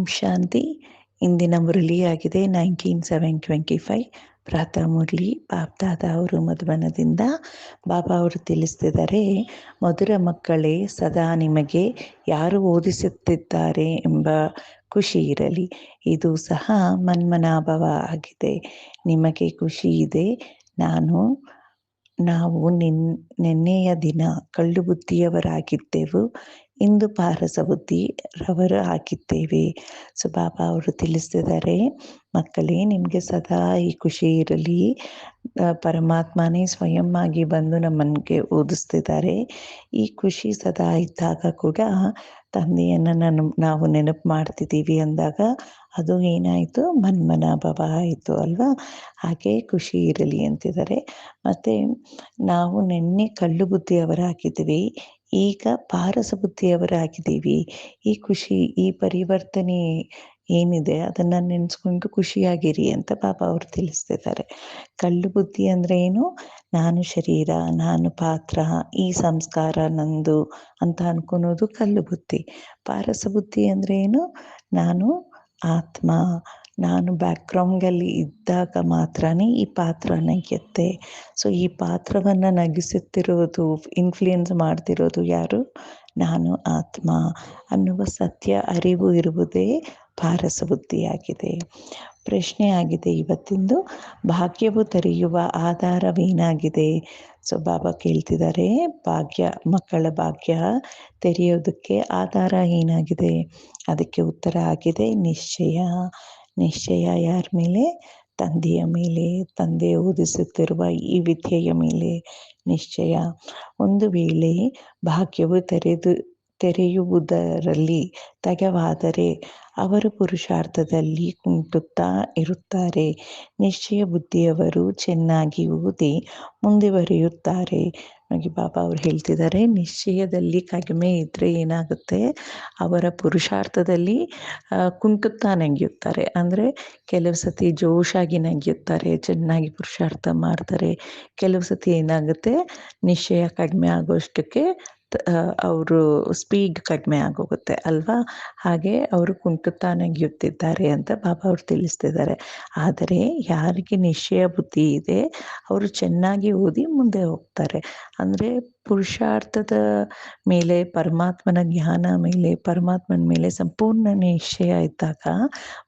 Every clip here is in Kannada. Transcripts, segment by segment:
ಓಂ ಶಾಂತಿ. ಇಂದಿನ ಮುರಳಿಯಾಗಿದೆ ನೈನ್ಟೀನ್ ಸೆವೆನ್ ಟ್ವೆಂಟಿ ಫೈವ್. ಪ್ರಾತಃ ಮುರಳಿ ಅವರು ಮಧುಬನದಿಂದ. ಬಾಬಾ ಅವರು ತಿಳಿಸ್ತಿದ್ದಾರೆ, ಮಧುರ ಮಕ್ಕಳೇ, ಸದಾ ನಿಮಗೆ ಯಾರು ಓದಿಸುತ್ತಿದ್ದಾರೆ ಎಂಬ ಖುಷಿ ಇರಲಿ. ಇದು ಸಹ ಮನ್ಮನಾಭವ ಆಗಿದೆ. ನಿಮಗೆ ಖುಷಿ ಇದೆ? ನಾನು, ನಾವು ನಿನ್, ನಿನ್ನೆಯ ದಿನ ಕಳ್ಳು ಬುದ್ಧಿಯವರಾಗಿದ್ದೆವು ಇಂದು ಪಾರಸ ಬುದ್ಧಿ ರವರು ಹಾಕಿದ್ದೇವೆ. ಸೊ, ಬಾಬಾ ಅವರು ತಿಳಿಸ್ತಿದ್ದಾರೆ ಮಕ್ಕಳೇ, ನಿಮಗೆ ಸದಾ ಈ ಖುಷಿ ಇರಲಿ. ಪರಮಾತ್ಮನೇ ಸ್ವಯಂ ಆಗಿ ಬಂದು ನಮ್ಮನಿಗೆ ಓದಿಸ್ತಿದ್ದಾರೆ. ಈ ಖುಷಿ ಸದಾ ಇದ್ದಾಗ ಕೂಡ ತಂದೆಯನ್ನು ನಾನು, ನಾವು ನೆನಪು ಮಾಡ್ತಿದ್ದೀವಿ ಅಂದಾಗ, ಅದು ಏನಾಯಿತು? ಬಾಬಾ ಆಯಿತು ಅಲ್ವಾ? ಹಾಗೆ ಖುಷಿ ಇರಲಿ ಅಂತಿದ್ದಾರೆ. ಮತ್ತು, ನಾವು ನಿನ್ನೆ ಕಳ್ಳು ಬುದ್ಧಿಯವರಾಗಿದ್ವಿ ಈಗ ಪಾರಸ ಬುದ್ಧಿಯವರಾಗಿದ್ದೀವಿ ಈ ಖುಷಿ, ಈ ಪರಿವರ್ತನೆ ಏನಿದೆ, ಅದನ್ನು ನೆನೆಸ್ಕೊಂಡು ಖುಷಿಯಾಗಿರಿ ಅಂತ ಪಾಪ ಅವರು ತಿಳಿಸ್ತಿದ್ದಾರೆ. ಕಳ್ಳು ಬುದ್ಧಿ ಅಂದರೆ ಏನು? ನಾನು ಶರೀರ, ನಾನು ಪಾತ್ರ, ಈ ಸಂಸ್ಕಾರ ನಂದು ಅಂತ ಅನ್ಕೊಳೋದು ಕಲ್ಲು ಬುದ್ಧಿ. ಪಾರಸ ಬುದ್ಧಿ ಅಂದರೆ ಏನು? ನಾನು ಆತ್ಮ ನಾನು ಬ್ಯಾಕ್ಗ್ರೌಂಡಲ್ಲಿ ಇದ್ದಾಗ ಮಾತ್ರನೇ ಈ ಪಾತ್ರ ನಗೆಯುತ್ತೆ ಸೊ ಈ ಪಾತ್ರವನ್ನು ನಗಿಸುತ್ತಿರೋದು ಇನ್ಫ್ಲುಯೆನ್ಸ್ ಮಾಡ್ತಿರೋದು ಯಾರು? ನಾನು ಆತ್ಮ ಅನ್ನುವ ಸತ್ಯ ಅರಿವು ಇರುವುದೇ ಪಾರಸ ಬುದ್ಧಿಯಾಗಿದೆ. ಪ್ರಶ್ನೆ ಆಗಿದೆ ಇವತ್ತಿಂದು, ಭಾಗ್ಯವು ತೆರೆಯುವ ಆಧಾರವೇನಾಗಿದೆ? ಸೊ ಬಾಬಾ ಕೇಳ್ತಿದ್ದಾರೆ, ಭಾಗ್ಯ, ಮಕ್ಕಳ ಭಾಗ್ಯ ತೆರೆಯೋದಕ್ಕೆ ಆಧಾರ ಏನಾಗಿದೆ? ಅದಕ್ಕೆ ಉತ್ತರ ಆಗಿದೆ, ನಿಶ್ಚಯ. ನಿಶ್ಚಯ ಯಾರ ಮೇಲೆ? ತಂದೆಯ ಮೇಲೆ, ತಂದೆ ಓದಿಸುತ್ತಿರುವ ಈ ವಿದ್ಯೆಯ ಮೇಲೆ. ನಿಶ್ಚಯ. ಒಂದು ವೇಳೆ ಭಾಗ್ಯವು ತೆರೆದು, ತೆರೆಯುವುದರಲ್ಲಿ ತಗವಾದರೆ ಅವರು ಪುರುಷಾರ್ಥದಲ್ಲಿ ಕುಂಟುತ್ತಾ ಇರುತ್ತಾರೆ. ನಿಶ್ಚಯ ಬುದ್ಧಿಯವರು ಚೆನ್ನಾಗಿ ಓದಿ ಮುಂದುವರಿಯುತ್ತಾರೆ ಹಾಗೆ ಬಾಬಾ ಅವ್ರು ಹೇಳ್ತಿದ್ದಾರೆ, ನಿಶ್ಚಯದಲ್ಲಿ ಕಡಿಮೆ ಇದ್ದರೆ ಏನಾಗುತ್ತೆ? ಅವರ ಪುರುಷಾರ್ಥದಲ್ಲಿ ಕುಂಟುತ್ತಾ ನಗಿಯುತ್ತಾರೆ ಅಂದರೆ ಕೆಲವು ಸತಿ ಜೋಶಾಗಿ ನಗಿಯುತ್ತಾರೆ ಚೆನ್ನಾಗಿ ಪುರುಷಾರ್ಥ ಮಾಡ್ತಾರೆ. ಕೆಲವು ಸತಿ ಏನಾಗುತ್ತೆ? ನಿಶ್ಚಯ ಕಡಿಮೆ ಆಗೋಷ್ಟಕ್ಕೆ ಅವರು ಸ್ಪೀಡ್ ಕಡಿಮೆ ಆಗೋಗುತ್ತೆ ಅಲ್ವಾ? ಹಾಗೆ ಅವರು ಕುಂಟುತ್ತಾ ನೆಗೆಯುತ್ತಿದ್ದಾರೆ ಅಂತ ಬಾಬಾ ಅವ್ರು ತಿಳಿಸ್ತಿದ್ದಾರೆ. ಆದರೆ ಯಾರಿಗೆ ನಿಶ್ಚಯ ಬುದ್ಧಿ ಇದೆ, ಅವರು ಚೆನ್ನಾಗಿ ಓದಿ ಮುಂದೆ ಹೋಗ್ತಾರೆ. ಅಂದರೆ ಪುರುಷಾರ್ಥದ ಮೇಲೆ, ಪರಮಾತ್ಮನ ಜ್ಞಾನ ಮೇಲೆ, ಪರಮಾತ್ಮನ ಮೇಲೆ ಸಂಪೂರ್ಣ ನಿಶ್ಚಯ ಇದ್ದಾಗ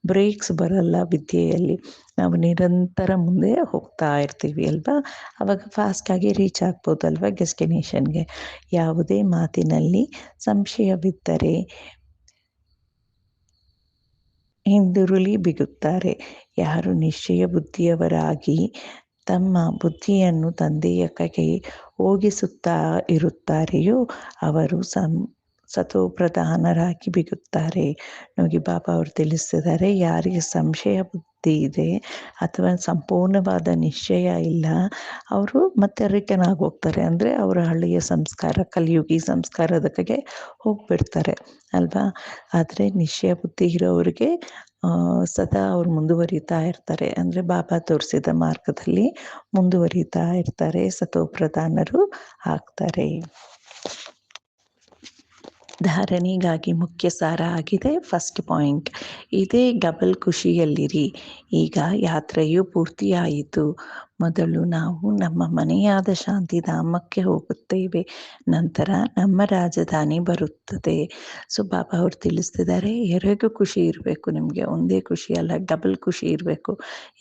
ಬ್ರೇಕ್ಸ್ ಬರಲ್ಲ ವಿದ್ಯೆಯಲ್ಲಿ. ನಾವು ನಿರಂತರ ಮುಂದೆ ಹೋಗ್ತಾ ಇರ್ತೀವಿ ಅಲ್ವಾ? ಅವಾಗ ಫಾಸ್ಟಾಗಿ ರೀಚ್ ಆಗ್ಬೋದಲ್ವಾ ಡೆಸ್ಟಿನೇಷನ್ಗೆ ಯಾವುದೇ ಮಾತಿನಲ್ಲಿ ಸಂಶಯವಿದ್ದರೆ ಹಿಂದುರುಳಿ ಬಿಗುತ್ತಾರೆ ಯಾರು ನಿಶ್ಚಯ ಬುದ್ಧಿಯವರಾಗಿ ತಮ್ಮ ಬುದ್ಧಿಯನ್ನು ತಂದೆಯ ಕೈಗೆ ಹೋಗಿಸುತ್ತಾ ಇರುತ್ತಾರೆಯೋ ಅವರು ಸಂ ಸತೋಪ್ರಧಾನರಾಗಿ ಬಿಗುತ್ತಾರೆ. ನುಗಿ ಬಾಬಾ ಅವರು ತಿಳಿಸ್ತಿದ್ದಾರೆ ಯಾರಿಗೆ ಸಂಶಯ ಬುದ್ಧಿ ಇದೆ ಅಥವಾ ಸಂಪೂರ್ಣವಾದ ನಿಶ್ಚಯ ಇಲ್ಲ, ಅವರು ಮತ್ತೆ ರಿಟರ್ನ್ ಆಗಿ ಹೋಗ್ತಾರೆ. ಅಂದರೆ ಅವರ ಹಳ್ಳಿಯ ಸಂಸ್ಕಾರ, ಕಲಿಯುಗಿ ಸಂಸ್ಕಾರದ ಕಗೆ ಹೋಗ್ಬಿಡ್ತಾರೆ, ಅಲ್ವಾ? ಆದರೆ ನಿಶ್ಚಯ ಬುದ್ಧಿ ಇರೋರಿಗೆ ಸದಾ ಅವ್ರು ಮುಂದುವರಿತಾ ಇರ್ತಾರೆ. ಅಂದರೆ ಬಾಬಾ ತೋರಿಸಿದ ಮಾರ್ಗದಲ್ಲಿ ಮುಂದುವರಿತಾ ಇರ್ತಾರೆ. ಸತೋಪ್ರಧಾನರು ಆಗ್ತಾರೆ. ಧಾರಣೆಗಾಗಿ ಮುಖ್ಯ ಸಾರ ಆಗಿದೆ. ಫಸ್ಟ್ ಪಾಯಿಂಟ್ ಇದೇ ಡಬಲ್ ಖುಷಿಯಲ್ಲಿರಿ. ಈಗ ಯಾತ್ರೆಯು ಪೂರ್ತಿಯಾಯಿತು. ಮೊದಲು ನಾವು ನಮ್ಮ ಮನೆಯಾದ ಶಾಂತಿಧಾಮಕ್ಕೆ ಹೋಗುತ್ತೇವೆ. ನಂತರ ನಮ್ಮ ರಾಜಧಾನಿ ಬರುತ್ತದೆ. ಸೊ, ಬಾಬಾ ಅವ್ರು ತಿಳಿಸ್ತಿದ್ದಾರೆ, ಎರಡು ಖುಷಿ ಇರಬೇಕು ನಿಮಗೆ. ಒಂದೇ ಖುಷಿ ಅಲ್ಲ ಡಬಲ್ ಖುಷಿ ಇರಬೇಕು.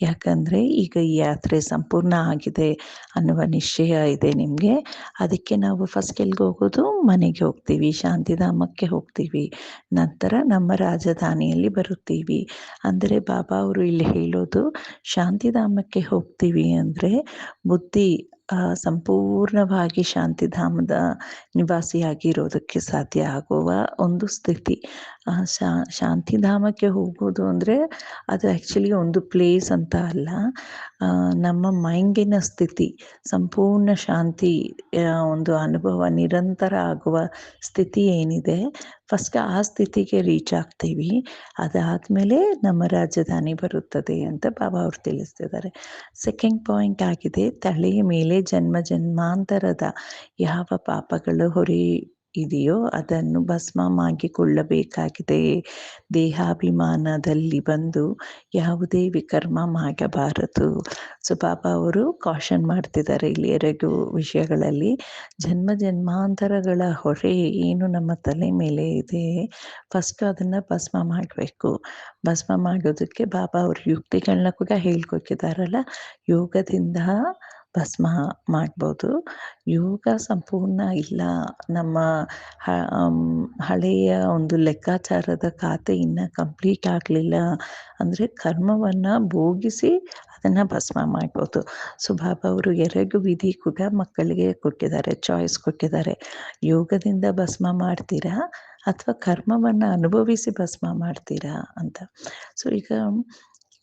ಯಾಕಂದರೆ ಈಗ ಈ ಯಾತ್ರೆ ಸಂಪೂರ್ಣ ಆಗಿದೆ ಅನ್ನುವ ನಿಶ್ಚಯ ಇದೆ ನಿಮಗೆ. ಅದಕ್ಕೆ ನಾವು ಫಸ್ಟ್ ಎಲ್ಲಿಗೆ ಹೋಗೋದು? ಮನೆಗೆ ಹೋಗ್ತೀವಿ, ಶಾಂತಿಧಾಮಕ್ಕೆ ಹೋಗ್ತೀವಿ. ನಂತರ ನಮ್ಮ ರಾಜಧಾನಿಯಲ್ಲಿ ಬರುತ್ತೀವಿ. ಅಂದರೆ ಬಾಬಾ ಅವರು ಇಲ್ಲಿ ಹೇಳೋದು, ಶಾಂತಿಧಾಮಕ್ಕೆ ಹೋಗ್ತೀವಿ ಅಂದರೆ ಬುದ್ಧಿ ಸಂಪೂರ್ಣವಾಗಿ ಶಾಂತಿಧಾಮದ ನಿವಾಸಿಯಾಗಿರೋದಕ್ಕೆ ಸಾಧ್ಯ ಆಗುವ ಒಂದು ಸ್ಥಿತಿ. ಶಾ ಶಾಂತಿಧಾಮಕ್ಕೆ ಹೋಗೋದು ಅಂದರೆ ಅದು ಆ್ಯಕ್ಚುಲಿ ಒಂದು ಪ್ಲೇಸ್ ಅಂತ ಅಲ್ಲ. ನಮ್ಮ ಮೈಂಡಿನ ಸ್ಥಿತಿ, ಸಂಪೂರ್ಣ ಶಾಂತಿ ಒಂದು ಅನುಭವ ನಿರಂತರ ಆಗುವ ಸ್ಥಿತಿ ಏನಿದೆ ಫಸ್ಟ್ ಆ ಸ್ಥಿತಿಗೆ ರೀಚ್ ಆಗ್ತೀವಿ. ಅದಾದಮೇಲೆ ನಮ್ಮ ರಾಜಧಾನಿ ಬರುತ್ತದೆ ಅಂತ ಬಾಬಾ ಅವರು ತಿಳಿಸ್ತಿದ್ದಾರೆ. ಸೆಕೆಂಡ್ ಪಾಯಿಂಟ್ ಆಗಿದೆ ತಲೆಯ ಮೇಲೆ ಜನ್ಮ ಜನ್ಮಾಂತರದ ಯಾವ ಪಾಪಗಳು ಹೊರಿ ಇದೆಯೋ ಅದನ್ನು ಭಸ್ಮ ಮಾಡಿಕೊಳ್ಳಬೇಕಾಗಿದೆ ದೇಹಾಭಿಮಾನದಲ್ಲಿ ಬಂದು ಯಾವುದೇ ವಿಕರ್ಮ ಮಾಡಬಾರದು. ಸೊ ಬಾಬಾ ಅವರು ಕಾಷನ್ ಮಾಡ್ತಿದ್ದಾರೆ ಇಲ್ಲಿ ವಿಷಯಗಳಲ್ಲಿ. ಜನ್ಮ ಜನ್ಮಾಂತರಗಳ ಹೊರೆ ಏನು ನಮ್ಮ ತಲೆ ಮೇಲೆ ಇದೆ? ಫಸ್ಟ್ ಅದನ್ನು ಭಸ್ಮ ಮಾಡಬೇಕು. ಭಸ್ಮ ಮಾಡೋದಕ್ಕೆ ಬಾಬಾ ಅವರು ಯುಕ್ತಿಗಳನ್ನ ಕೂಡ ಹೇಳ್ಕೊಟ್ಟಿದ್ದಾರಲ್ಲ? ಯೋಗದಿಂದ ಭಸ್ಮ ಮಾಡ್ಬೋದು. ಯೋಗ ಸಂಪೂರ್ಣ ಇಲ್ಲ ನಮ್ಮ ಹಳೆಯ ಒಂದು ಲೆಕ್ಕಾಚಾರದ ಖಾತೆ ಇನ್ನೂ ಕಂಪ್ಲೀಟ್ ಆಗಲಿಲ್ಲ ಅಂದರೆ ಕರ್ಮವನ್ನು ಭೋಗಿಸಿ ಅದನ್ನು ಭಸ್ಮ ಮಾಡ್ಬೋದು. ಸೊ ಬಾಬಾ ಅವರು ಎರಡು ವಿಧಿ ಕೂಡ ಮಕ್ಕಳಿಗೆ ಕೊಟ್ಟಿದ್ದಾರೆ, ಚಾಯ್ಸ್ ಕೊಟ್ಟಿದ್ದಾರೆ. ಯೋಗದಿಂದ ಭಸ್ಮ ಮಾಡ್ತೀರಾ ಅಥವಾ ಕರ್ಮವನ್ನು ಅನುಭವಿಸಿ ಭಸ್ಮ ಮಾಡ್ತೀರಾ? ಅಂತ. ಸೊ, ಈಗ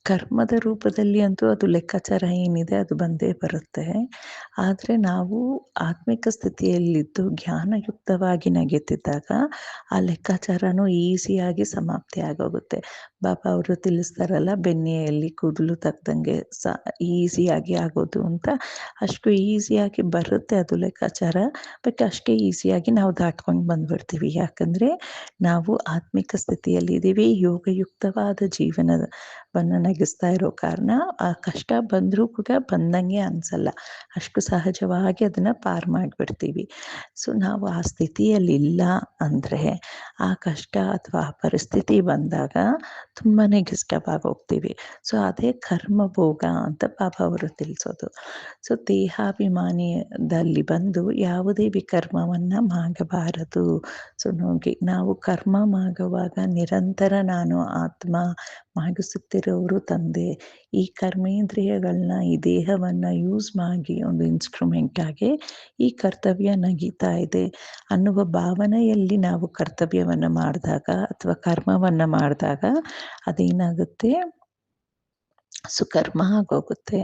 ಕರ್ಮದ ರೂಪದಲ್ಲಿ ಅಂತೂ ಅದು ಲೆಕ್ಕಾಚಾರ ಏನಿದೆ ಅದು ಬಂದೇ ಬರುತ್ತೆ. ಆದರೆ ನಾವು ಆತ್ಮಿಕ ಸ್ಥಿತಿಯಲ್ಲಿದ್ದು ಜ್ಞಾನಯುಕ್ತವಾಗಿ ನಗೆತಿದ್ದಾಗ ಆ ಲೆಕ್ಕಾಚಾರನೂ ಈಸಿಯಾಗಿ ಸಮಾಪ್ತಿ ಆಗೋಗುತ್ತೆ. ಬಾಬಾ ಅವರು ತಿಳಿಸ್ತಾರಲ್ಲ, ಬೆನ್ನೆಯಲ್ಲಿ ಕೂದಲು ತಗ್ದಂಗೆ ಸ ಈಸಿಯಾಗಿ ಆಗೋದು ಅಂತ. ಅಷ್ಟು ಈಸಿಯಾಗಿ ಬರುತ್ತೆ ಅದು ಲೆಕ್ಕಾಚಾರ. ಬಟ್ ಅಷ್ಟೇ ಈಸಿಯಾಗಿ ನಾವು ದಾಟ್ಕೊಂಡು ಬಂದ್ಬಿಡ್ತೀವಿ. ಯಾಕಂದರೆ ನಾವು ಆತ್ಮಿಕ ಸ್ಥಿತಿಯಲ್ಲಿದ್ದೀವಿ ಯೋಗಯುಕ್ತವಾದ ಜೀವನವನ್ನು ನಗಿಸ್ತಾ ಇರೋ ಕಾರಣ ಆ ಕಷ್ಟ ಬಂದರೂ ಕೂಡ ಬಂದಂಗೆ ಅನಿಸಲ್ಲ. ಅಷ್ಟು ಸಹಜವಾಗಿ ಅದನ್ನು ಪಾರ್ ಮಾಡಿಬಿಡ್ತೀವಿ. ಸೊ ನಾವು ಆ ಸ್ಥಿತಿಯಲ್ಲಿಲ್ಲ ಅಂದರೆ ಆ ಕಷ್ಟ ಅಥವಾ ಆ ಪರಿಸ್ಥಿತಿ ಬಂದಾಗ ತುಂಬಾ ಡಿಸ್ಟರ್ಬ್ ಆಗಿ ಹೋಗ್ತೀವಿ ಸೊ ಅದೇ ಕರ್ಮ ಭೋಗ ಅಂತ ಪಾಪ ಅವರು ತಿಳಿಸೋದು. ಸೊ ದೇಹಾಭಿಮಾನಿಯಲ್ಲಿ ಬಂದು ಯಾವುದೇ ವಿಕರ್ಮವನ್ನ ಮಾಡಬಾರದು ಸೊ ನೋಡಿ, ನಾವು ಕರ್ಮ ಮಾಗುವಾಗ ನಿರಂತರ ನಾನು ಆತ್ಮ ಮಾಡಿಸುತ್ತಿರೋರು ತಂದೆ. ಈ ಕರ್ಮೇಂದ್ರಿಯಗಳನ್ನ, ಈ ದೇಹವನ್ನು ಯೂಸ್ ಮಾಡಿ ಒಂದು ಇನ್ಸ್ಟ್ರೂಮೆಂಟ್ ಆಗಿ ಈ ಕರ್ತವ್ಯ ನಗೀತಾ ಇದೆ. ಅನ್ನುವ ಭಾವನೆಯಲ್ಲಿ ನಾವು ಕರ್ತವ್ಯವನ್ನು ಮಾಡಿದಾಗ ಅಥವಾ ಕರ್ಮವನ್ನು ಮಾಡಿದಾಗ ಅದೇನಾಗುತ್ತೆ? ಸುಕರ್ಮ ಆಗೋಗುತ್ತೆ.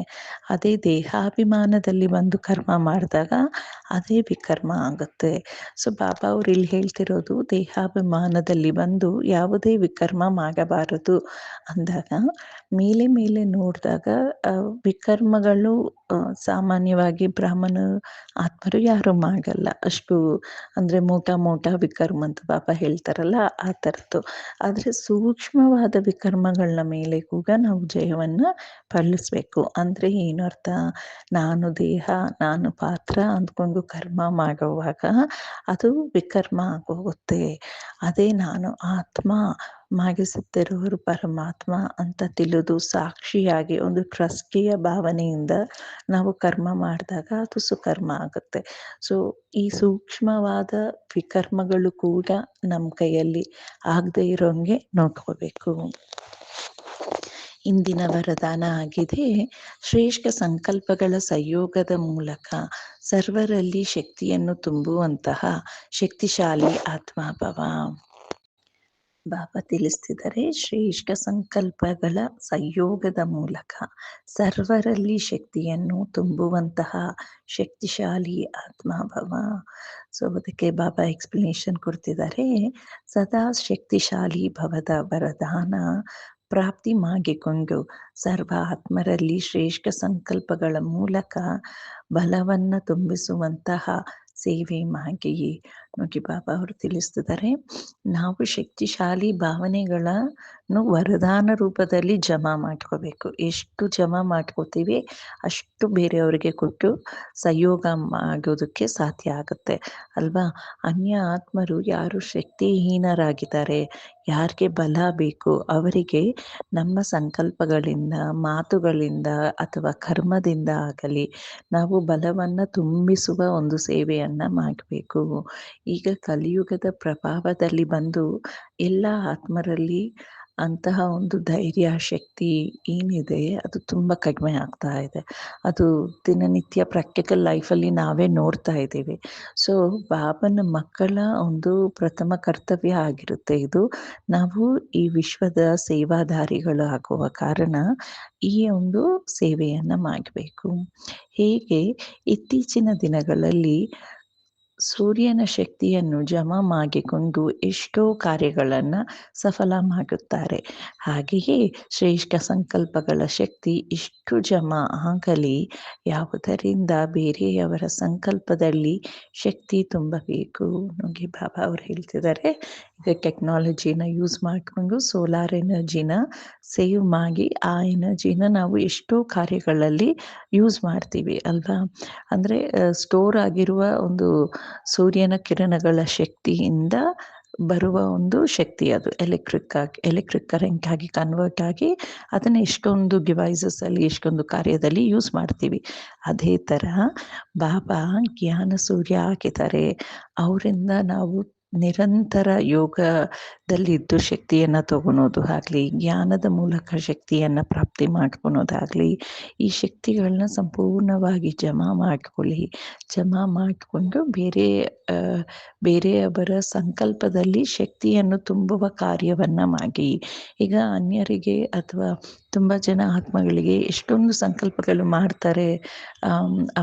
ಅದೇ ದೇಹಾಭಿಮಾನದಲ್ಲಿ ಬಂದು ಕರ್ಮ ಮಾಡಿದಾಗ ಅದೇ ವಿಕರ್ಮ ಆಗುತ್ತೆ. ಸೊ ಬಾಬಾ ಅವ್ರು ಇಲ್ಲಿ ಹೇಳ್ತಿರೋದು ದೇಹಾಭಿಮಾನದಲ್ಲಿ ಬಂದು ಯಾವುದೇ ವಿಕರ್ಮ ಮಾಡಬಾರದು ಅಂದಾಗ ಮೇಲೆ ಮೇಲೆ ನೋಡಿದಾಗ ವಿಕರ್ಮಗಳು ಸಾಮಾನ್ಯವಾಗಿ ಬ್ರಾಹ್ಮಣ ಆತ್ಮರು ಯಾರು ಮಾಡಲ್ಲ. ಅಷ್ಟು ಅಂದ್ರೆ ಮೋಟ ಮೋಟ ವಿಕರ್ಮ ಅಂತ ಬಾಬಾ ಹೇಳ್ತಾರಲ್ಲ, ಆ ಥರದ್ದು. ಆದರೆ ಸೂಕ್ಷ್ಮವಾದ ವಿಕರ್ಮಗಳನ್ನ ಮೇಲೆ ಕೂಡ ನಾವು ಜಯವನ್ನ ಪಾಲಿಸ್ಬೇಕು ಅಂದ್ರೆ ಏನು ಅರ್ಥ? ನಾನು ದೇಹ, ನಾನು ಪಾತ್ರ ಅಂದ್ಕೊಂಡು ಕರ್ಮ ಮಾಡುವಾಗ ಅದು ವಿಕರ್ಮ ಆಗೋಗುತ್ತೆ. ಅದೇ ನಾನು ಆತ್ಮ ಮಾಡಿಸುತ್ತಿರುವರು ಪರಮಾತ್ಮ ಅಂತ ತಿಳಿದು ಸಾಕ್ಷಿಯಾಗಿ ಒಂದು ಟ್ರಸ್ಟಿಯ ಭಾವನೆಯಿಂದ ನಾವು ಕರ್ಮ ಮಾಡಿದಾಗ ಅದು ಸುಕರ್ಮ ಆಗುತ್ತೆ. ಸೊ ಈ ಸೂಕ್ಷ್ಮವಾದ ವಿಕರ್ಮಗಳು ಕೂಡ ನಮ್ಮ ಕೈಯಲ್ಲಿ ಆಗದೆ ಇರೋಂಗೆ ನೋಡ್ಕೋಬೇಕು. ಇಂದಿನ ವರದಾನ ಆಗಿದೆ, ಶ್ರೇಷ್ಠ ಸಂಕಲ್ಪಗಳ ಸಂಯೋಗದ ಮೂಲಕ ಸರ್ವರಲ್ಲಿ ಶಕ್ತಿಯನ್ನು ತುಂಬುವಂತಹ ಶಕ್ತಿಶಾಲಿ ಆತ್ಮಭವ ಬಾಬಾ ತಿಳಿಸ್ತಿದ್ದಾರೆ. ಶ್ರೇಷ್ಠ ಸಂಕಲ್ಪಗಳ ಸಂಯೋಗದ ಮೂಲಕ ಸರ್ವರಲ್ಲಿ ಶಕ್ತಿಯನ್ನು ತುಂಬುವಂತಹ ಶಕ್ತಿಶಾಲಿ ಆತ್ಮಭವ. ಸೊ ಅದಕ್ಕೆ ಬಾಬಾ ಎಕ್ಸ್ಪ್ಲನೇಷನ್ ಕೊಡ್ತಿದ್ದಾರೆ. ಸದಾ ಶಕ್ತಿಶಾಲಿ ಭವದ ವರದಾನ ಪ್ರಾಪ್ತಿ ಮಾಡಿಕೊಂಡು ಸರ್ವ ಆತ್ಮರಲ್ಲಿ ಶ್ರೇಷ್ಠ ಸಂಕಲ್ಪಗಳ ಮೂಲಕ ಬಲವನ್ನು ತುಂಬಿಸುವಂತಹ ಸೇವೆ ಮಾಡಿ ನೋಡಿ ಬಾಬಾ ಅವರು ತಿಳಿಸ್ತಿದ್ದಾರೆ ನಾವು ಶಕ್ತಿಶಾಲಿ ಭಾವನೆಗಳನ್ನು ವರದಾನ ರೂಪದಲ್ಲಿ ಜಮಾ ಮಾಡ್ಕೋಬೇಕು. ಎಷ್ಟು ಜಮಾ ಮಾಡ್ಕೋತೀವಿ, ಅಷ್ಟು ಬೇರೆಯವರಿಗೆ ಕೊಟ್ಟು ಸಹಯೋಗ ಮಾಡೋದಕ್ಕೆ ಸಾಧ್ಯ ಆಗುತ್ತೆ. ಅಲ್ವಾ? ಅನ್ಯ ಆತ್ಮರು ಯಾರು ಶಕ್ತಿಹೀನರಾಗಿದ್ದಾರೆ, ಯಾರಿಗೆ ಬಲ ಬೇಕು, ಅವರಿಗೆ ನಮ್ಮ ಸಂಕಲ್ಪಗಳಿಂದ, ಮಾತುಗಳಿಂದ ಅಥವಾ ಕರ್ಮದಿಂದ ಆಗಲಿ ನಾವು ಬಲವನ್ನು ತುಂಬಿಸುವ ಒಂದು ಸೇವೆಯನ್ನು ಮಾಡಬೇಕು. ಈಗ ಕಲಿಯುಗದ ಪ್ರಭಾವದಲ್ಲಿ ಬಂದು ಎಲ್ಲ ಆತ್ಮರಲ್ಲಿ ಅಂತಹ ಒಂದು ಧೈರ್ಯ, ಶಕ್ತಿ ಏನಿದೆ, ಅದು ತುಂಬ ಕಡಿಮೆ ಆಗ್ತಾ ಇದೆ. ಅದು ದಿನನಿತ್ಯ ಪ್ರಾಕ್ಟಿಕಲ್ ಲೈಫಲ್ಲಿ ನಾವೇ ನೋಡ್ತಾ ಇದ್ದೀವಿ. ಸೊ ಬಾಬನ ಮಕ್ಕಳ ಒಂದು ಪ್ರಥಮ ಕರ್ತವ್ಯ ಆಗಿರುತ್ತೆ ಇದು. ನಾವು ಈ ವಿಶ್ವದ ಸೇವಾದಾರಿಗಳು ಆಗುವ ಕಾರಣ ಈ ಒಂದು ಸೇವೆಯನ್ನು ಮಾಡಬೇಕು. ಹೇಗೆ? ಇತ್ತೀಚಿನ ದಿನಗಳಲ್ಲಿ ಸೂರ್ಯನ ಶಕ್ತಿಯನ್ನು ಜಮಾ ಮಾಡಿಕೊಂಡು ಎಷ್ಟೋ ಕಾರ್ಯಗಳನ್ನು ಸಫಲ ಮಾಡುತ್ತಾರೆ. ಹಾಗೆಯೇ ಶ್ರೇಷ್ಠ ಸಂಕಲ್ಪಗಳ ಶಕ್ತಿ ಇಷ್ಟು ಜಮಾ ಆಗಲಿ, ಯಾವುದರಿಂದ ಬೇರೆಯವರ ಸಂಕಲ್ಪದಲ್ಲಿ ಶಕ್ತಿ ತುಂಬಬೇಕು ನುಗ್ಗಿ ಬಾಬಾ ಅವರು ಹೇಳ್ತಿದ್ದಾರೆ. ಟೆಕ್ನಾಲಜಿನ ಯೂಸ್ ಮಾಡಿಕೊಂಡು ಸೋಲಾರ್ ಎನರ್ಜಿನ ಸೇವ್ ಮಾಡಿ ಆ ಎನರ್ಜಿನ ನಾವು ಎಷ್ಟೋ ಕಾರ್ಯಗಳಲ್ಲಿ ಯೂಸ್ ಮಾಡ್ತೀವಿ ಅಲ್ವಾ? ಅಂದರೆ ಸ್ಟೋರ್ ಆಗಿರುವ ಒಂದು ಸೂರ್ಯನ ಕಿರಣಗಳ ಶಕ್ತಿಯಿಂದ ಬರುವ ಒಂದು ಶಕ್ತಿ ಅದು. ಎಲೆಕ್ಟ್ರಿಕ್ ಆಗಿ ಎಲೆಕ್ಟ್ರಿಕ್ ಕರೆಂಟ್ ಆಗಿ ಕನ್ವರ್ಟ್ ಆಗಿ ಅದನ್ನು ಎಷ್ಟೊಂದು ಡಿವೈಸಸ್ ಅಲ್ಲಿ, ಎಷ್ಟೊಂದು ಕಾರ್ಯದಲ್ಲಿ ಯೂಸ್ ಮಾಡ್ತೀವಿ. ಅದೇ ಥರ ಬಾಬಾ ಜ್ಞಾನ ಸೂರ್ಯ ಹಾಕಿದ್ದಾರೆ. ಅವರಿಂದ ನಾವು ನಿರಂತರ ಯೋಗದಲ್ಲಿದ್ದು ಶಕ್ತಿಯನ್ನು ತಗೊಳೋದು ಆಗಲಿ, ಜ್ಞಾನದ ಮೂಲಕ ಶಕ್ತಿಯನ್ನು ಪ್ರಾಪ್ತಿ ಮಾಡ್ಕೊಳೋದಾಗಲಿ, ಈ ಶಕ್ತಿಗಳನ್ನ ಸಂಪೂರ್ಣವಾಗಿ ಜಮಾ ಮಾಡ್ಕೊಳ್ಳಿ. ಜಮಾ ಮಾಡಿಕೊಂಡು ಬೇರೆ ಬೇರೆಯವರ ಸಂಕಲ್ಪದಲ್ಲಿ ಶಕ್ತಿಯನ್ನು ತುಂಬುವ ಕಾರ್ಯವನ್ನು ಮಾಡಿ. ಈಗ ಅನ್ಯರಿಗೆ ಅಥವಾ ತುಂಬ ಜನ ಆತ್ಮಗಳಿಗೆ ಎಷ್ಟೊಂದು ಸಂಕಲ್ಪಗಳು ಮಾಡ್ತಾರೆ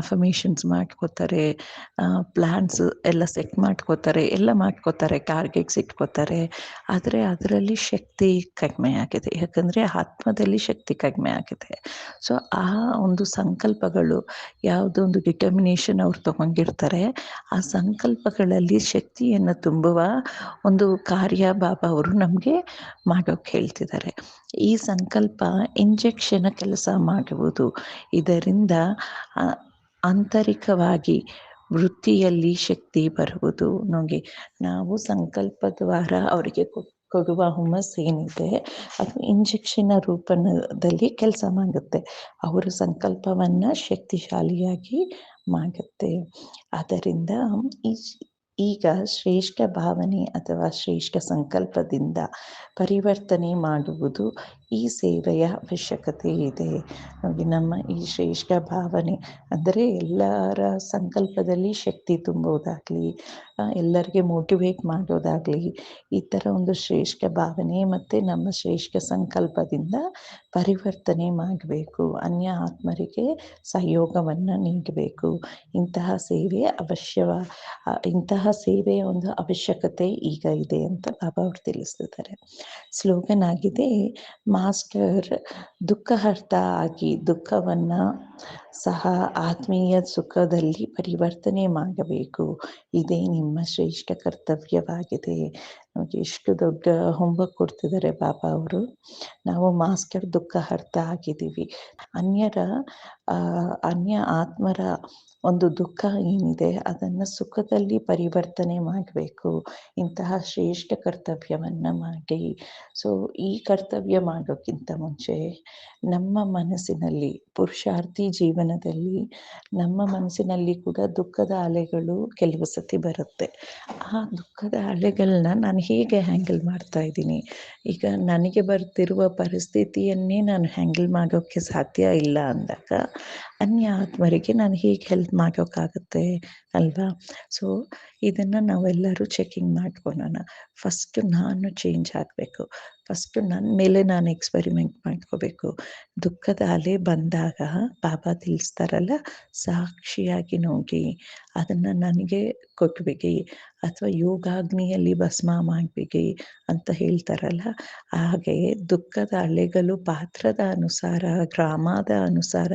ಅಫಮೇಷನ್ಸ್ ಮಾಡ್ಕೋತಾರೆ ಪ್ಲ್ಯಾನ್ಸ್ ಎಲ್ಲ ಸೆಟ್ ಮಾಡ್ಕೋತಾರೆ, ಎಲ್ಲ ಮಾಡ್ಕೋತಾರೆ ಟಾರ್ಗೆಟ್ಸ್ ಇಟ್ಕೋತಾರೆ. ಆದರೆ ಅದರಲ್ಲಿ ಶಕ್ತಿ ಕಡಿಮೆ ಆಗಿದೆ. ಯಾಕಂದರೆ ಆತ್ಮದಲ್ಲಿ ಶಕ್ತಿ ಕಡಿಮೆ ಆಗಿದೆ. ಸೊ ಆ ಒಂದು ಸಂಕಲ್ಪಗಳು ಯಾವುದೋ ಒಂದು ಡಿಟರ್ಮಿನೇಷನ್ ಅವ್ರು ತಗೊಂಡಿರ್ತಾರೆ. ಆ ಸಂಕಲ್ಪಗಳಲ್ಲಿ ಶಕ್ತಿಯನ್ನು ತುಂಬುವ ಒಂದು ಕಾರ್ಯ ಬಾಬಾ ಅವರು ನಮಗೆ ಮಾಡೋಕ್ಕೆ ಹೇಳ್ತಿದ್ದಾರೆ. ಈ ಸಂಕಲ್ಪ ಇಂಜೆಕ್ಷನ್ ಕೆಲಸ ಮಾಡುವುದು. ಇದರಿಂದ ಆಂತರಿಕವಾಗಿ ವೃತ್ತಿಯಲ್ಲಿ ಶಕ್ತಿ ಬರುವುದು. ನಮಗೆ ನಾವು ಸಂಕಲ್ಪ ದ್ವಾರ ಅವರಿಗೆ ಕೊಡುವ ಹುಮ್ಮಸ್ ಏನಿದೆ, ಅದು ಇಂಜೆಕ್ಷನ್ ರೂಪದಲ್ಲಿ ಕೆಲಸ ಮಾಡುತ್ತೆ. ಅವರ ಸಂಕಲ್ಪವನ್ನು ಶಕ್ತಿಶಾಲಿಯಾಗಿ ಮಾಡುತ್ತೆ. ಆದ್ದರಿಂದ ಈಗ ಶ್ರೇಷ್ಠ ಭಾವನೆ ಅಥವಾ ಶ್ರೇಷ್ಠ ಸಂಕಲ್ಪದಿಂದ ಪರಿವರ್ತನೆ ಮಾಡುವುದು ಈ ಸೇವೆಯ ಅವಶ್ಯಕತೆ ಇದೆ. ನಮ್ಮ ಈ ಶ್ರೇಷ್ಠ ಭಾವನೆ ಅಂದರೆ ಎಲ್ಲರ ಸಂಕಲ್ಪದಲ್ಲಿ ಶಕ್ತಿ ತುಂಬೋದಾಗಲಿ ಎಲ್ಲರಿಗೆ ಮೋಟಿವೇಟ್ ಮಾಡೋದಾಗಲಿ, ಈ ಥರ ಒಂದು ಶ್ರೇಷ್ಠ ಭಾವನೆ ಮತ್ತು ನಮ್ಮ ಶ್ರೇಷ್ಠ ಸಂಕಲ್ಪದಿಂದ ಪರಿವರ್ತನೆ ಮಾಡಬೇಕು. ಅನ್ಯ ಆತ್ಮರಿಗೆ ಸಹಯೋಗವನ್ನು ನೀಡಬೇಕು. ಇಂತಹ ಸೇವೆ ಅವಶ್ಯವ ಇಂತಹ ಸೇವೆಯ ಒಂದು ಅವಶ್ಯಕತೆ ಈಗ ಇದೆ ಅಂತ ಬಾಬಾ ಅವರು ತಿಳಿಸ್ತಿದ್ದಾರೆ ಸ್ಲೋಗನ್ ಆಗಿದೆ ಮಾಸ್ಟರ್ ದುಃಖಹರ್ತ ಆಗಿ ದುಃಖವನ್ನು ಸಹ ಆತ್ಮೀಯ ಸುಖದಲ್ಲಿ ಪರಿವರ್ತನೆ ಮಾಡಬೇಕು. ಇದೇ ನಿಮ್ಮ ಶ್ರೇಷ್ಠ ಕರ್ತವ್ಯವಾಗಿದೆ. ನಮಗೆ ಎಷ್ಟು ದೊಡ್ಡ ಹೋಮ್ವರ್ಕ್ ಕೊಡ್ತಿದ್ದಾರೆ ಬಾಬಾ ಅವರು. ನಾವು ಮಾಸ್ಕರ್ ದುಃಖ ಅರ್ಥ ಆಗಿದ್ದೀವಿ. ಅನ್ಯರ ಅನ್ಯ ಆತ್ಮರ ಒಂದು ದುಃಖ ಏನಿದೆ, ಅದನ್ನು ಸುಖದಲ್ಲಿ ಪರಿವರ್ತನೆ ಮಾಡಬೇಕು. ಇಂತಹ ಶ್ರೇಷ್ಠ ಕರ್ತವ್ಯವನ್ನು ಮಾಡಿ. ಸೊ ಈ ಕರ್ತವ್ಯ ಮಾಡೋಕ್ಕಿಂತ ಮುಂಚೆ ನಮ್ಮ ಮನಸ್ಸಿನಲ್ಲಿ ಪುರುಷಾರ್ಥಿ ಜೀವನದಲ್ಲಿ ನಮ್ಮ ಮನಸ್ಸಿನಲ್ಲಿ ಕೂಡ ದುಃಖದ ಅಲೆಗಳು ಕೆಲವು ಸತಿ ಬರುತ್ತೆ. ಆ ದುಃಖದ ಅಲೆಗಳನ್ನ ನಾನು ಹೇಗೆ ಹ್ಯಾಂಡಲ್ ಮಾಡ್ತಾ ಇದ್ದೀನಿ? ಈಗ ನನಗೆ ಬರ್ತಿರುವ ಪರಿಸ್ಥಿತಿಯನ್ನೇ ನಾನು ಹ್ಯಾಂಡಲ್ ಮಾಡೋಕ್ಕೆ ಸಾಧ್ಯ ಇಲ್ಲ ಅಂದಾಗ ಅನ್ಯ ಆತ್ಮರಿಗೆ ನಾನು ಹೀಗೆ ಹೆಲ್ಪ್ ಮಾಡೋಕ್ಕಾಗುತ್ತೆ ಅಲ್ವಾ? ಸೊ ಇದನ್ನು ನಾವೆಲ್ಲರೂ ಚೆಕಿಂಗ್ ಮಾಡ್ಕೊಳೋಣ. ಫಸ್ಟು ನಾನು ಚೇಂಜ್ ಆಗಬೇಕು. ಫಸ್ಟು ನನ್ನ ಮೇಲೆ ನಾನು ಎಕ್ಸ್ಪೆರಿಮೆಂಟ್ ಮಾಡ್ಕೋಬೇಕು. ದುಃಖದ ಅಲೆ ಬಂದಾಗ ಬಾಬಾ ತಿಳಿಸ್ತಾರಲ್ಲ, ಸಾಕ್ಷಿಯಾಗಿ ನೋಡಿ. ಅದನ್ನು ನನಗೆ ಕೊಟ್ಬಿಡಿ. ಅಥವಾ ಯೋಗಾಗ್ನಿಯಲ್ಲಿ ಭಸ್ಮ ಮಾಡಬೇಡಿ ಅಂತ ಹೇಳ್ತಾರಲ್ಲ ಹಾಗೆ ದುಃಖದ ಅಲೆಗಳು ಪಾತ್ರದ ಅನುಸಾರ, ಗ್ರಾಮದ ಅನುಸಾರ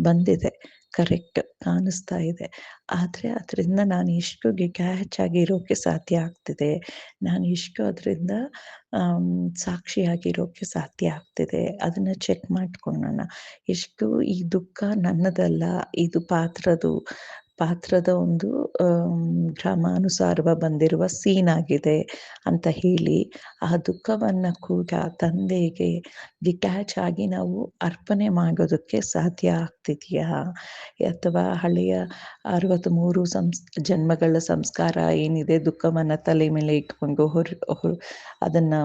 ಬಂದಿದೆ. ಕರೆಕ್ಟ್ ಕಾಣಿಸ್ತಾ ಇದೆ. ಆದರೆ ಅದರಿಂದ ನಾನು ಎಷ್ಟು ಕ್ಯಾಚ್ ಆಗಿರೋಕ್ಕೆ ಸಾಧ್ಯ ಆಗ್ತಿದೆ. ನಾನು ಎಷ್ಟು ಅದರಿಂದ ಸಾಕ್ಷಿಯಾಗಿರೋಕ್ಕೆ ಸಾಧ್ಯ ಆಗ್ತಿದೆ. ಅದನ್ನು ಚೆಕ್ ಮಾಡ್ಕೊಳ್ಳೋಣ. ಎಷ್ಟು ಈ ದುಃಖ ನನ್ನದಲ್ಲ, ಇದು ಪಾತ್ರದು ಪಾತ್ರದ ಒಂದು ಕ್ರಮಾನುಸಾರವ ಬಂದಿರುವ ಸೀನ್ ಆಗಿದೆ ಅಂತ ಹೇಳಿ ಆ ದುಃಖವನ್ನು ಕೂಡ ತಂದೆಗೆ ಡಿಟ್ಯಾಚ್ ಆಗಿ ನಾವು ಅರ್ಪಣೆ ಮಾಡೋದಕ್ಕೆ ಸಾಧ್ಯ ಆಗ್ತಿದೆಯಾ? ಅಥವಾ ಹಳೆಯ ಅರವತ್ತ್ಮೂರು ಸಂಸ್, ಜನ್ಮಗಳ ಸಂಸ್ಕಾರ ಏನಿದೆ ದುಃಖವನ್ನು ತಲೆ ಮೇಲೆ ಇಟ್ಕೊಂಡು ಹೊರ್ ಅದನ್ನು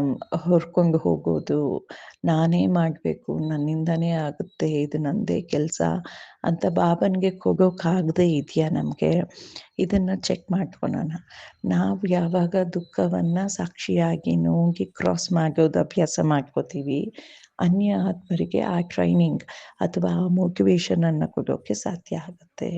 ಹೊರ್ಕೊಂಡು ಹೋಗೋದು, ನಾನೇ ಮಾಡಬೇಕು, ನನ್ನಿಂದನೇ ಆಗುತ್ತೆ, ಇದು ನಂದೇ ಕೆಲಸ ಅಂತ ಬಾಬನಿಗೆ ಕೊಡೋಕ್ಕಾಗದೇ ಇದೆಯಾ? ನಮಗೆ ಇದನ್ನು ಚೆಕ್ ಮಾಡ್ಕೊಳೋಣ ನಾವು ಯಾವಾಗ ದುಃಖವನ್ನು ಸಾಕ್ಷಿಯಾಗಿ ನೋಗಿ ಕ್ರಾಸ್ ಮಾಡೋದು ಅಭ್ಯಾಸ ಮಾಡ್ಕೋತೀವಿ, ಅನ್ಯ ಆತ್ಮರಿಗೆ ಆ ಟ್ರೈನಿಂಗ್ ಅಥವಾ ಆ ಮೋಟಿವೇಶನನ್ನು ಕೊಡೋಕ್ಕೆ ಸಾಧ್ಯ ಆಗುತ್ತೆ.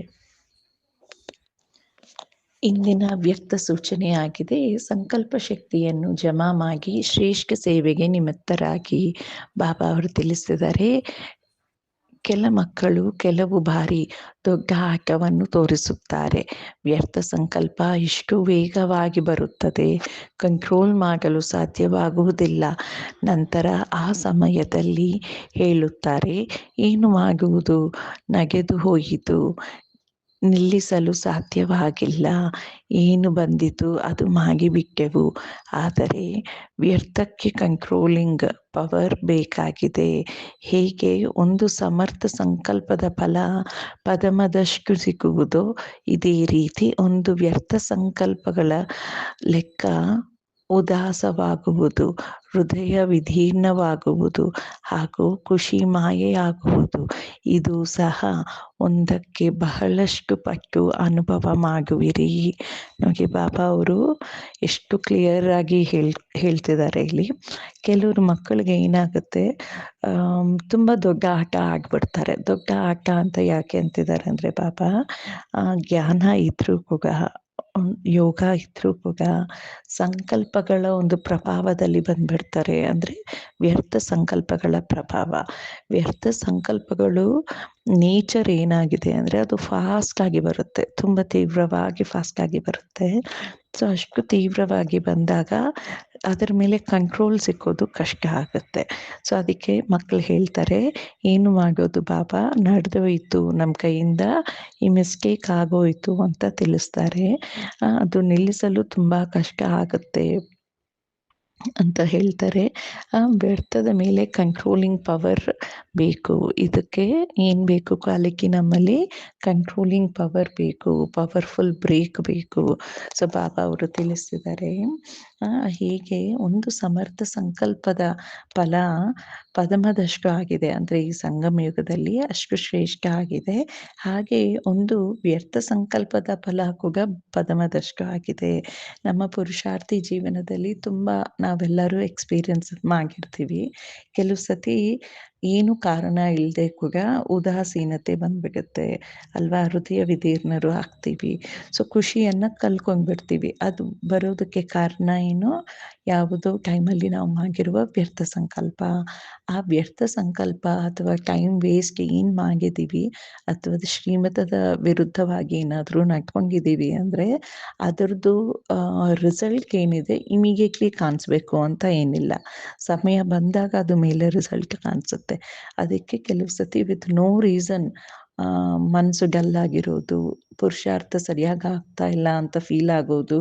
ಇಂದಿನ ವ್ಯಕ್ತ ಸೂಚನೆಯಾಗಿದೆ ಸಂಕಲ್ಪ ಶಕ್ತಿಯನ್ನು ಜಮಾ ಮಾಡಿ ಶ್ರೇಷ್ಠ ಸೇವೆಗೆ ನಿಮಿತ್ತರಾಗಿ ಬಾಬಾ ಅವರು ತಿಳಿಸಿದ್ದಾರೆ ಕೆಲ ಮಕ್ಕಳು ಕೆಲವು ಬಾರಿ ದೊಡ್ಡ ಆಟವನ್ನು ತೋರಿಸುತ್ತಾರೆ. ವ್ಯರ್ಥ ಸಂಕಲ್ಪ ಇಷ್ಟು ವೇಗವಾಗಿ ಬರುತ್ತದೆ. ಕಂಟ್ರೋಲ್ ಮಾಡಲು ಸಾಧ್ಯವಾಗುವುದಿಲ್ಲ. ನಂತರ ಆ ಸಮಯದಲ್ಲಿ ಹೇಳುತ್ತಾರೆ, ಏನು ಆಗುವುದು? ನಗೆದು ಹೋಯಿತು. ನಿಲ್ಲಿಸಲು ಸಾಧ್ಯವಾಗಿಲ್ಲ. ಏನು ಬಂದಿತು ಅದು ಮಾಗಿಬಿಟ್ಟೆವು ಆದರೆ ವ್ಯರ್ಥಕ್ಕೆ ಕಂಟ್ರೋಲಿಂಗ್ ಪವರ್ ಬೇಕಾಗಿದೆ. ಹೇಗೆ ಒಂದು ಸಮರ್ಥ ಸಂಕಲ್ಪದ ಫಲ ಪದಮದಷ್ಟು ಸಿಗುವುದೋ ಇದೇ ರೀತಿ ಒಂದು ವ್ಯರ್ಥ ಸಂಕಲ್ಪಗಳ ಲೆಕ್ಕ ಉದಾಸವಾಗುವುದು, ಹೃದಯ ವಿಧೀರ್ಣವಾಗುವುದು ಹಾಗೂ ಖುಷಿ ಮಾಯೆಯಾಗುವುದು. ಇದು ಸಹ ಒಂದಕ್ಕೆ ಬಹಳಷ್ಟು ಪಟ್ಟು ಅನುಭವ ಮಾಡುವಿರಿ. ನಮಗೆ ಬಾಬಾ ಅವರು ಎಷ್ಟು ಕ್ಲಿಯರ್ ಆಗಿ ಹೇಳ್, ಹೇಳ್ತಿದ್ದಾರೆ ಇಲ್ಲಿ. ಕೆಲವರು ಮಕ್ಕಳಿಗೆ ಏನಾಗುತ್ತೆ ತುಂಬ ದೊಡ್ಡ ಆಟ ಆಡ್ಬಿಡ್ತಾರೆ ದೊಡ್ಡ ಆಟ ಅಂತ ಯಾಕೆ ಅಂತಿದ್ದಾರೆ ಅಂದರೆ, ಬಾಬಾ ಜ್ಞಾನ ಇದ್ರೂ ಕೂಡ ಯೋಗ ಇದ್ರೂ ಕೂಡ ಸಂಕಲ್ಪಗಳ ಒಂದು ಪ್ರಭಾವದಲ್ಲಿ ಬಂದ್ಬಿಡ್ತಾರೆ. ಅಂದರೆ ವ್ಯರ್ಥ ಸಂಕಲ್ಪಗಳ ಪ್ರಭಾವ. ವ್ಯರ್ಥ ಸಂಕಲ್ಪಗಳು ನೇಚರ್ ಏನಾಗಿದೆ ಅಂದರೆ ಅದು ಫಾಸ್ಟ್ ಆಗಿ ಬರುತ್ತೆ. ತುಂಬ ತೀವ್ರವಾಗಿ ಫಾಸ್ಟ್ ಆಗಿ ಬರುತ್ತೆ. ಸೊ ಅಷ್ಟು ತೀವ್ರವಾಗಿ ಬಂದಾಗ ಅದರ ಮೇಲೆ ಕಂಟ್ರೋಲ್ ಸಿಕ್ಕೋದು ಕಷ್ಟ ಆಗುತ್ತೆ. ಸೊ ಅದಕ್ಕೆ ಮಕ್ಕಳು ಹೇಳ್ತಾರೆ, ಏನು ಮಾಡೋದು ಬಾಬಾ? ನಡೆದೋಯ್ತು ನಮ್ಮ ಕೈಯಿಂದ ಈ ಮಿಸ್ಟೇಕ್ ಆಗೋಯ್ತು ಅಂತ ತಿಳಿಸ್ತಾರೆ. ಅದು ನಿಲ್ಲಿಸಲು ತುಂಬ ಕಷ್ಟ ಆಗುತ್ತೆ. ಅಂತ ಹೇಳ್ತಾರೆ. ಆ ವ್ಯರ್ಥದ ಮೇಲೆ ಕಂಟ್ರೋಲಿಂಗ್ ಪವರ್ ಬೇಕು. ಇದಕ್ಕೆ ಏನು ಬೇಕು? ಕಾಲಕ್ಕೆ ನಮ್ಮಲ್ಲಿ ಕಂಟ್ರೋಲಿಂಗ್ ಪವರ್ ಬೇಕು. ಪವರ್ಫುಲ್ ಬ್ರೇಕ್ ಬೇಕು. ಸೊ, ಬಾಬಾ ಅವರು ತಿಳಿಸಿದ್ದಾರೆ. ಹೀಗೆ ಒಂದು ಸಮರ್ಥ ಸಂಕಲ್ಪದ ಫಲ ಪದಮದಷ್ಟು ಆಗಿದೆ. ಅಂದರೆ ಈ ಸಂಗಮ ಯುಗದಲ್ಲಿ ಅಷ್ಟು ಶ್ರೇಷ್ಠ ಆಗಿದೆ. ಹಾಗೆ ಒಂದು ವ್ಯರ್ಥ ಸಂಕಲ್ಪದ ಫಲ ಕೂಡ ಪದಮದಷ್ಟು ಆಗಿದೆ. ನಮ್ಮ ಪುರುಷಾರ್ಥಿ ಜೀವನದಲ್ಲಿ ತುಂಬ ನಾವೆಲ್ಲರೂ ಎಕ್ಸ್ಪೀರಿಯನ್ಸ್ ಮಾಡಿರ್ತೀವಿ ಕೆಲವು ಸತಿ ಏನು ಕಾರಣ ಇಲ್ಲದೆ ಕೂಡ ಉದಾಸೀನತೆ ಬಂದ್ಬಿಡುತ್ತೆ. ಅಲ್ವಾ? ಹೃದಯ ವಿದೀರ್ಣರು ಆಗ್ತೀವಿ. ಸೊ ಖುಷಿಯನ್ನು ಕಲ್ಕೊಂಡ್ಬಿಡ್ತೀವಿ ಅದು ಬರೋದಕ್ಕೆ ಕಾರಣ ಏನು? ಯಾವುದೋ ಟೈಮಲ್ಲಿ ನಾವು ಮಾಡಿರುವ ವ್ಯರ್ಥ ಸಂಕಲ್ಪ. ಆ ವ್ಯರ್ಥ ಸಂಕಲ್ಪ ಅಥವಾ ಟೈಮ್ ವೇಸ್ಟ್ ಏನು ಮಾಡಿದ್ದೀವಿ ಅಥವಾ ಶ್ರೀಮತದ ವಿರುದ್ಧವಾಗಿ ಏನಾದರೂ ನಡ್ಕೊಂಡಿದ್ದೀವಿ ಅಂದರೆ ಅದರದ್ದು ರಿಸಲ್ಟ್ ಏನಿದೆ ಇಮಿಡಿಯೇಟ್ಲಿ ಕಾಣಿಸ್ಬೇಕು ಅಂತ ಏನಿಲ್ಲ. ಸಮಯ ಬಂದಾಗ ಅದು ಮೇಲೆ ರಿಸಲ್ಟ್ ಕಾಣಿಸುತ್ತೆ. ಅದಕ್ಕೆ ಕೆಲವು ಸತಿ ವಿತ್ ನೋ ರೀಸನ್ ಮನಸ್ಸು ಡಲ್ ಆಗಿರೋದು ಪುರುಷಾರ್ಥ ಸರಿಯಾಗಿ ಆಗ್ತಾ ಇಲ್ಲ ಅಂತ ಫೀಲ್ ಆಗೋದು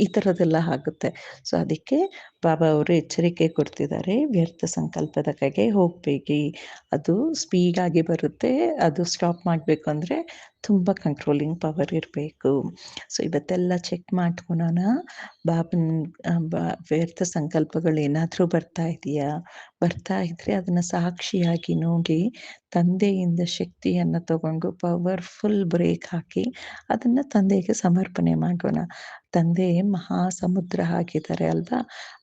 ಈ ಥರದ್ದೆಲ್ಲ ಆಗುತ್ತೆ. ಸೊ ಅದಕ್ಕೆ ಬಾಬಾ ಅವರು ಎಚ್ಚರಿಕೆ ಕೊಡ್ತಿದ್ದಾರೆ. ವ್ಯರ್ಥ ಸಂಕಲ್ಪದ ಕಡೆಗೆ ಹೋಗಬೇಡಿ. ಅದು ಸ್ಪೀಡಾಗಿ ಬರುತ್ತೆ. ಅದು ಸ್ಟಾಪ್ ಮಾಡಬೇಕು ಅಂದರೆ ತುಂಬ ಕಂಟ್ರೋಲಿಂಗ್ ಪವರ್ ಇರಬೇಕು. ಸೊ ಇವತ್ತೆಲ್ಲ ಚೆಕ್ ಮಾಡ್ಕೊಳೋಣ ಬಾಬನ್ ಬಾ, ವ್ಯರ್ಥ ಸಂಕಲ್ಪಗಳು ಏನಾದರೂ ಬರ್ತಾ ಇದೆಯಾ? ಬರ್ತಾ ಇದ್ರೆ ಅದನ್ನು ಸಾಕ್ಷಿಯಾಗಿ ನೋಡಿ ತಂದೆಯಿಂದ ಶಕ್ತಿಯನ್ನು ತಗೊಂಡು ಪವರ್ಫುಲ್ ಬ್ರೇಕ್ ಹಾಕಿ ಅದನ್ನು ತಂದೆಗೆ ಸಮರ್ಪಣೆ ಮಾಡೋಣ. ತಂದೆ ಮಹಾ ಸಮುದ್ರ ಹಾಕಿದ್ದಾರೆ ಅಲ್ವಾ?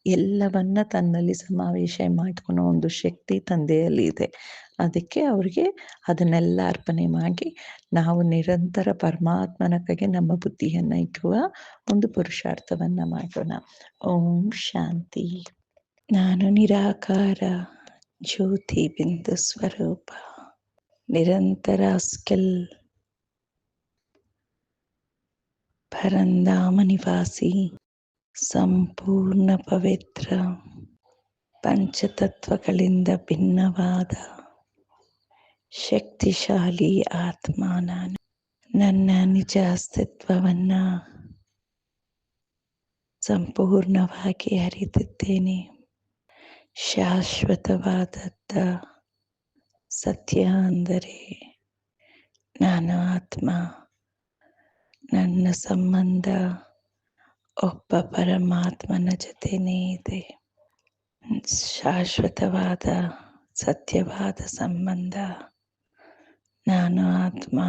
ಎಲ್ಲವನ್ನ ತನ್ನಲ್ಲಿ ಸಮಾವೇಶ ಮಾಡ್ಕೊಳೋ ಒಂದು ಶಕ್ತಿ ತಂದೆಯಲ್ಲಿ ಇದೆ. ಅದಕ್ಕೆ ಅವ್ರಿಗೆ ಅದನ್ನೆಲ್ಲ ಅರ್ಪಣೆ ಮಾಡಿ ನಾವು ನಿರಂತರ ಪರಮಾತ್ಮನ ನಮ್ಮ ಬುದ್ಧಿಯನ್ನು ಇಟ್ಟುವ ಒಂದು ಪುರುಷಾರ್ಥವನ್ನ ಮಾಡೋಣ. ಓಂ ಶಾಂತಿ. ನಾನು ನಿರಾಕಾರ, ಜ್ಯೋತಿ ಬಿಂದು ಸ್ವರೂಪ, ನಿರಂತರ ಸ್ಕಿಲ್ ಪರಂಧಾಮ ನಿವಾಸಿ. ಸಂಪೂರ್ಣ ಪವಿತ್ರ, ಪಂಚತತ್ವಗಳಿಂದ ಭಿನ್ನವಾದ, ಶಕ್ತಿಶಾಲಿ ಆತ್ಮ ನಾನು. ನನ್ನ ನಿಜ ಅಸ್ತಿತ್ವವನ್ನು ಸಂಪೂರ್ಣವಾಗಿ ಅರಿತಿದ್ದೇನೆ. ಶಾಶ್ವತವಾದದ್ದ ಸತ್ಯ ಅಂದರೆ ನಾನು ಆತ್ಮ. ನನ್ನ ಸಂಬಂಧ ಒಬ್ಬ ಪರಮಾತ್ಮನ ಜೊತೆನೇ ಇದೆ. ಶಾಶ್ವತವಾದ, ಸತ್ಯವಾದ ಸಂಬಂಧ ನಾನು ಆತ್ಮ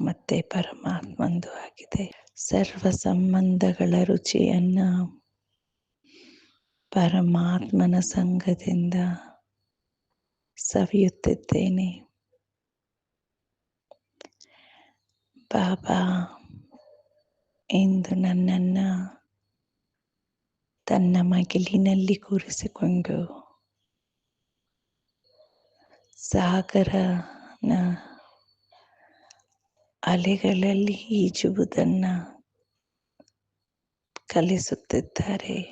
ಮತ್ತೆ ಪರಮಾತ್ಮಂದು ಆಗಿದೆ. ಸರ್ವ ಸಂಬಂಧಗಳ ರುಚಿಯನ್ನ ಪರಮಾತ್ಮನ ಸಂಘದಿಂದ ಸವಿಯುತ್ತಿದ್ದೇನೆ. ಬಾಬಾ ಇಂದು ನನ್ನನ್ನು ತನ್ನ ಮಗಿಲಿನಲ್ಲಿ ಕೂರಿಸಿಕೊಂಡು ಸಾಗರನ ಅಲೆಗಳಲ್ಲಿ ಈಜುವುದನ್ನು ಕಲಿಸುತ್ತಿದ್ದಾರೆ.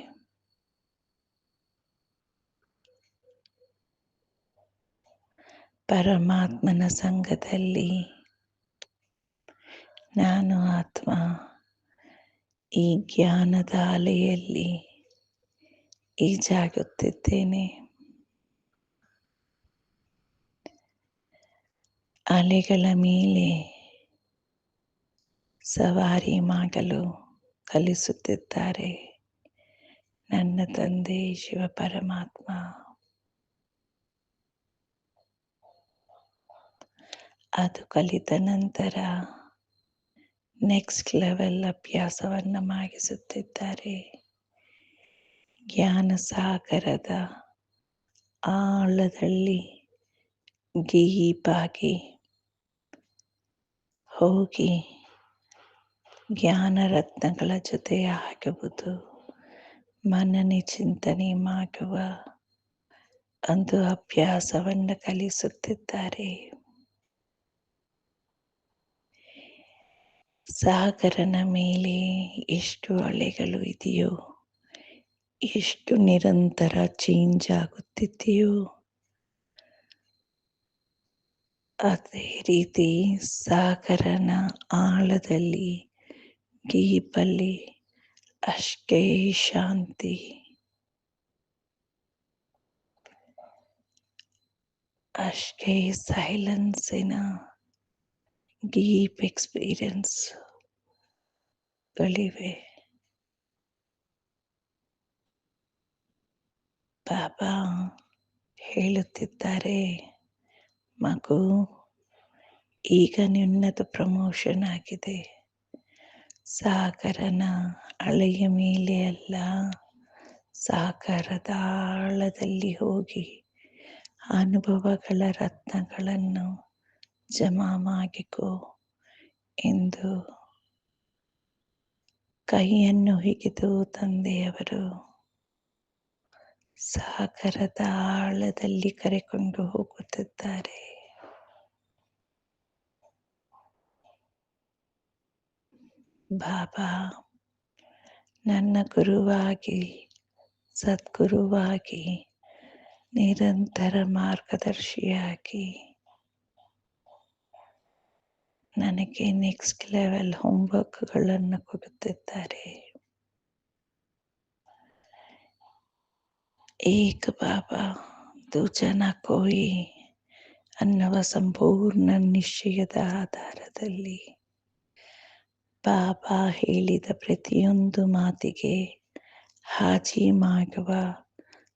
ಪರಮಾತ್ಮನ ಸಂಘದಲ್ಲಿ ನಾನು ಆತ್ಮ ಈ ಜ್ಞಾನದ ಅಲೆಯಲ್ಲಿ ಈಜಾಗುತ್ತಿದ್ದೇನೆ ಅಲೆಗಳ ಮೇಲೆ ಸವಾರಿ ಮಾಡಲು ಕಲಿಸುತ್ತಿದ್ದಾರೆ ನನ್ನ ತಂದೆ ಶಿವ ಪರಮಾತ್ಮ ಅದು ಕಲಿತ ನಂತರ ನೆಕ್ಸ್ಟ್ ಲೆವೆಲ್ ಅಭ್ಯಾಸವನ್ನು ಮಾಡಿಸುತ್ತಿದ್ದಾರೆ ಜ್ಞಾನ ಸಾಗರದ ಆಳದಲ್ಲಿ ಗೀಪಾಗಿ ಹೋಗಿ ಜ್ಞಾನರತ್ನಗಳ ಜೊತೆ ಆಗುವುದು ಮನನೆ ಚಿಂತನೆ ಮಾಡುವ ಒಂದು ಅಭ್ಯಾಸವನ್ನು ಕಲಿಸುತ್ತಿದ್ದಾರೆ. ಸಾಗರನ ಮೇಲೆ ಎಷ್ಟು ಅಲೆಗಳು ಇದೆಯೋ ಎಷ್ಟು ನಿರಂತರ ಚೇಂಜ್ ಆಗುತ್ತಿದೆಯೋ, ಅದೇ ರೀತಿ ಸಾಗರನ ಆಳದಲ್ಲಿ ಗೀಪಲ್ಲಿ ಅಷ್ಟೇ ಶಾಂತಿ. ಅಷ್ಟೇ ಸೈಲೆನ್ಸಿನ ಡೀಪ್ ಎಕ್ಸ್ಪೀರಿಯನ್ಸ್ ಬಾಬಾ ಹೇಳುತ್ತಿದ್ದಾರೆ, ಮಗು, ಈಗ ನಿನ್ನದು ಪ್ರಮೋಷನ್ ಆಗಿದೆ. ಸಾಗರನ ಅಳೆಯ ಮೇಲೆ ಅಲ್ಲ, ಸಾಗರದ ಆಳದಲ್ಲಿ ಹೋಗಿ ಅನುಭವಗಳ ರತ್ನಗಳನ್ನು ಜಮಾ ಮಾಡಿಕೋ ಎಂದು ಕೈಯನ್ನು ಹಿಗಿದು ತಂದೆಯವರು ಸಾಗರದ ಆಳದಲ್ಲಿ ಕರೆಕೊಂಡು ಹೋಗುತ್ತಿದ್ದಾರೆ. ಬಾಬಾ, ನನ್ನ ಗುರುವಾಗಿ, ಸದ್ಗುರುವಾಗಿ, ನಿರಂತರ ಮಾರ್ಗದರ್ಶಿಯಾಗಿ, ನನಗೆ ನೆಕ್ಸ್ಟ್ ಲೆವೆಲ್ ಹೋಮ್ವರ್ಕ್ಗಳನ್ನು ಕೊಡುತ್ತಿದ್ದಾರೆ. ಏಕ ಬಾಬಾ ದುಜನ ಕೋಯಿ ಅನ್ನುವ ಸಂಪೂರ್ಣ ನಿಶ್ಚಯದ ಆಧಾರದಲ್ಲಿ. ಬಾಬಾ ಹೇಳಿದ ಪ್ರತಿಯೊಂದು ಮಾತಿಗೆ ಹಾಜಿ ಮಾಡುವ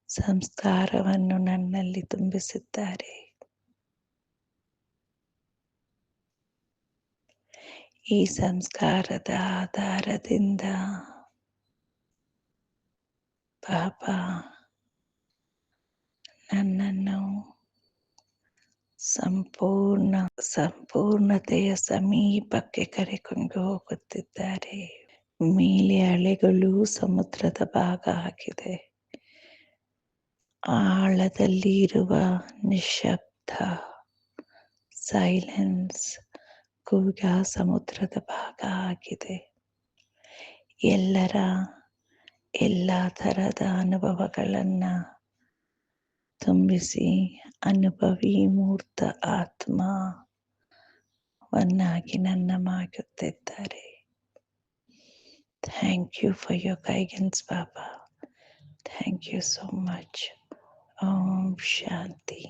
ಸಂಸ್ಕಾರವನ್ನು ನನ್ನಲ್ಲಿ ತುಂಬಿಸಿದ್ದಾರೆ ಈ ಸಂಸ್ಕಾರದ ಆಧಾರದಿಂದ ಬಾಬಾ ನನ್ನನ್ನು ಸಂಪೂರ್ಣ, ಸಂಪೂರ್ಣತೆಯ ಸಮೀಪಕ್ಕೆ ಕರೆಕೊಂಡು ಹೋಗುತ್ತಿದ್ದಾರೆ. ಮೇಲೆ ಅಲೆಗಳು ಸಮುದ್ರದ ಭಾಗ ಆಗಿದೆ. ಆಳದಲ್ಲಿ ಇರುವ ನಿಶಬ್ದ ಸೈಲೆನ್ಸ್ ಕೂಡ ಸಮುದ್ರದ ಭಾಗ ಆಗಿದೆ. ಎಲ್ಲರ, ಎಲ್ಲ ಥರದ ಅನುಭವಗಳನ್ನು ತುಂಬಿಸಿ ಅನುಭವಿ ಮೂರ್ತ ಆತ್ಮವನ್ನಾಗಿ ನನ್ನ ಮಾಡುತ್ತಿದ್ದಾರೆ thank you for your guidance Baba thank you so much Om Shanti